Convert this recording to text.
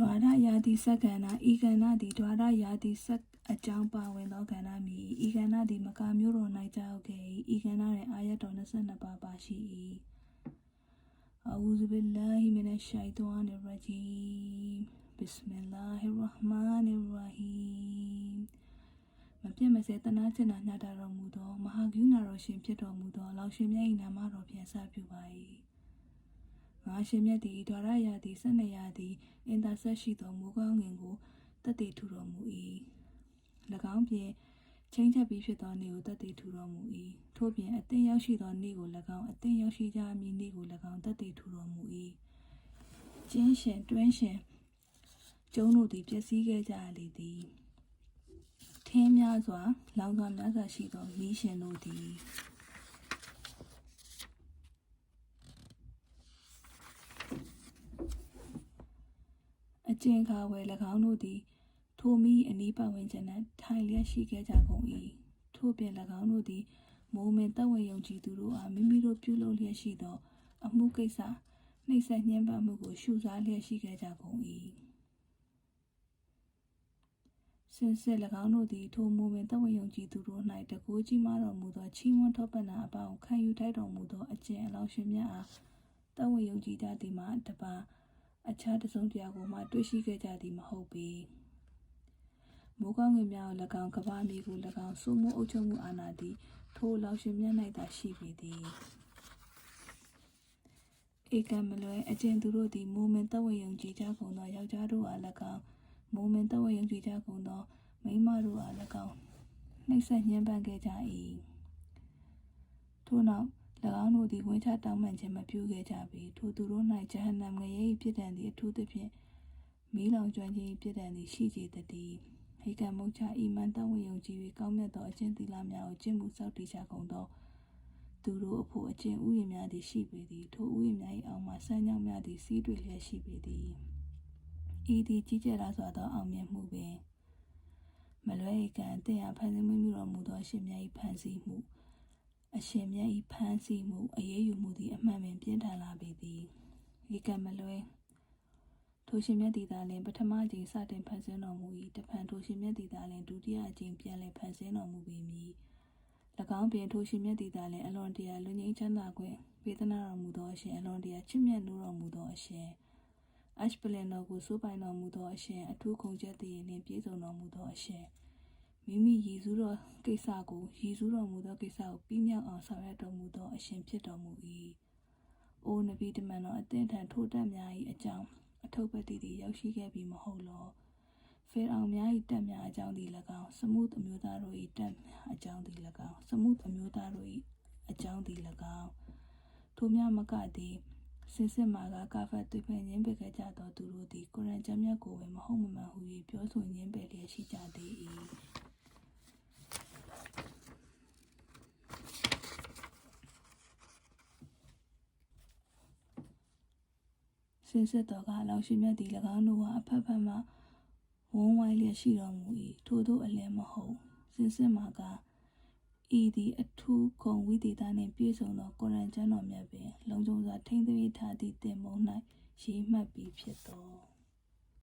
ဒွါရယာတိစက္ကန္နာဤကန္နာသည်ဒွါရယာတိစက္အကြောင်းပါဝင်သောကန္နာမည်ဤကန္နာသည်မကာမျိုးတော်၌ကြောက်ခဲ့၏ဤကန္နာတွင်အာယတ်တော်22ပါးပါရှိ၏အူဇူဘိလာဟီမနရှိုင်တောန်ရဂျီမ်ဘစ်မလာဟီရဟ်မာနီရဟီမ်မပြတ်မစဲတနာကျင်နာညတာတော်မူသောမဟာကရုဏာတော်ရှင်ဖြစ်တော်မူသောလောင်ရှင်မြတ်၏နာမတော်ဖြင့်စပြုပါ၏ ငါရှင်မြတ်သည်ဒွါရယာသည်၁၂ရာသည်အင်တာဆက်ရှိသောမူကောင်းငင်ကိုတတ်တည်ထူတော်မူ၏၎င်းဖြင့်ချင်းချက်ပြီးဖြစ်သောနေ့ကိုတတ်တည်ထူတော်မူ၏ထို့ပြင်အသင်ရောက်ရှိသောနေ့ကို၎င်းအသင်ရောက်ရှိကြမည်နေ့ကို၎င်းတတ်တည်ထူတော်မူ၏ကျင်းရှင်တွင်းရှင်ကျုံးတို့သည်ပျက်စီးခဲ့ကြလေသည်ထင်းများစွာလောင်စွာများစွာရှိသောမီးရှင်တို့သည် ကျဉ်ခါဝယ်၎င်းတို့သည်ထိုမိအနီးပတ်ဝန်းကျင်၌ထိုင်လျက်ရှိခဲ့ကြကုန်၏ထို့ပြင်၎င်းတို့သည်မိုးမင်တပ်ဝင်ယုံကြည်သူတို့အားမိမိတို့ပြုလုပ်လျက်ရှိသော အမှုကိစ္စနှိမ့်ဆက်ညှဉ်းပန်းမှုကိုရှုစားလျက်ရှိခဲ့ကြကုန်၏စင်စစ်၎င်းတို့သည်ထိုမိုးမင်တပ်ဝင်ယုံကြည်သူတို့၌တကူကြီးမားတော်မူသောချီးမွမ်းထောပနာအပေါင်းခံယူထိုက်တော်မူသောအကျင့်အလောင်းရှင်များအားတပ်ဝင်ယုံကြည်ကြသည်မှာတပါ အခြားတစ်စုံတစ်ရာကိုမှတွေ့ရှိခဲ့ကြသည်မဟုတ်ပေမိုးကောင်းငယ်များကို၎င်းကပ္ပမီကို၎င်းစုမှုအုပ်ချုပ်မှုအာဏာသည်ထိုလောက်ရှင်မြတ်၌သာရှိပေသည်ဧကံမလွဲအကျဉ်သူတို့သည်မိုးမင်တဝေယုံကြည်ကြကုန်သောယောက်ျားတို့အား၎င်းမိုးမင်တဝေယုံကြည်ကြကုန်သောမိန်းမတို့အား၎င်းနှိပ်စက်ညှဉ်းပန်းခဲ့ကြ၏ထို့နောက်၎ င်းတို့သည်ဝင်ချတောင်းပန်ခြင်းမပြုခဲ့ကြပေထိုသူတို့၌ဂျဟန္နမ်ငရဲ၏ပြစ်ဒဏ်သည်အထူးသဖြင့်မီးလောင်ကျွမ်းခြင်း၏ပြစ်ဒဏ်သည်ရှိစေတည်းဟေကံမုတ်ချဤမန်တဝေယုံကြည်၍ကောင်းမြတ်သောအကျင့်သီလများကိုကျင့်မှုစောင့်တည်ကြကုန်သောသူတို့အဖို့အကျင့်ဥယျာဉ်များသည်ရှိပေသည်ထိုဥယျာဉ်များ၏အောက်မှဆန်းကြောင်းများသည်စီးတွေ့လျက်ရှိပေသည်ဤသည်ကြီးကျယ်လာစွာသောအောင်မြင်မှုပင်မလွဲဧကံအသင်အားဖန်ဆင်းမှုပြုတော်မူသောအရှင်မြတ်၏ဖန်ဆင်းမှု အရှင်မြတ်၏ဖမ်းဆီးမှုအရေးယူမှုသည်အမှန်ပင်ပြင်းထန်လာပေသည်ဤကံမလွဲထိုရှင်မြတ်သည်သာလျှင်ပထမအကြိမ်စတင်ဖန်ဆင်းတော်မူ၏တဖန်ထိုရှင်မြတ်သည်သာလျှင်ဒုတိယအကြိမ်ပြန်လည်ဖန်ဆင်းတော်မူပေမည်၎င်းပင်ထိုရှင်မြတ်သည်သာလျှင်အလွန်တရာလွန်ငင်းချမ်းသာခွင့်ပေးသနာတော်မူသောအရှင်အလွန်တရာချစ်မြတ်နိုးတော်မူသောအရှင်အရှ်ပလင်တော်ကိုစိုးပိုင်တော်မူသောအရှင်အထူးခုံချက်တည်နှင့်ပြည့်စုံတော်မူသောအရှင် မိမိရည်စူးသောကိစ္စကိုရည်စူးတော်မူသောကိစ္စကိုပြီးမြောက်အောင်ဆောင်ရွက်တော်မူသောအရှင်ဖြစ်တော်မူ၏။အိုနဗီတမန်တော်အသင်ထံထိုးတက်များ၏အကြောင်းအထုပ်ပတ်တည်သည်ရောက်ရှိခဲ့ပြီမဟုတ်လော။ဖေအောင်များ၏တက်များအကြောင်းသည်၎င်းစမှုအမျိုးသားတို့၏တက်များအကြောင်းသည်၎င်းစမှုအမျိုးသားတို့၏အကြောင်းသည်၎င်းထိုများမကသည်စင်စစ်မာကကာဖတ်သွေးဖန်ခြင်းပေခဲ့ကြသောသူတို့သည်ကုရ်အန်ကျမ်းမြတ်ကိုပင်မဟုတ်မမှန်ဟု၍ပြောဆိုရင်းပယ်လျက်ရှိကြသေး၏ စင်စစ်တော်ကလောင်ရှိမြတ်သည်၎င်းတို့ဟာအဖက်ဖက်မှဝန်းဝိုင်းလျက်ရှိတော်မူ၏ထို့သောအလင်းမဟုတ်စင်စစ်မှာကဤသည်အထူးဂုံဝိသေသနှင့်ပြည့်စုံသောကုရ်အန်ကျမ်းတော်မြတ်ပင် လုံခြုံစွာထိမ့်သိမ်းထားသည့်တင်မုံ၌ရေးမှတ်ပြီးဖြစ်သော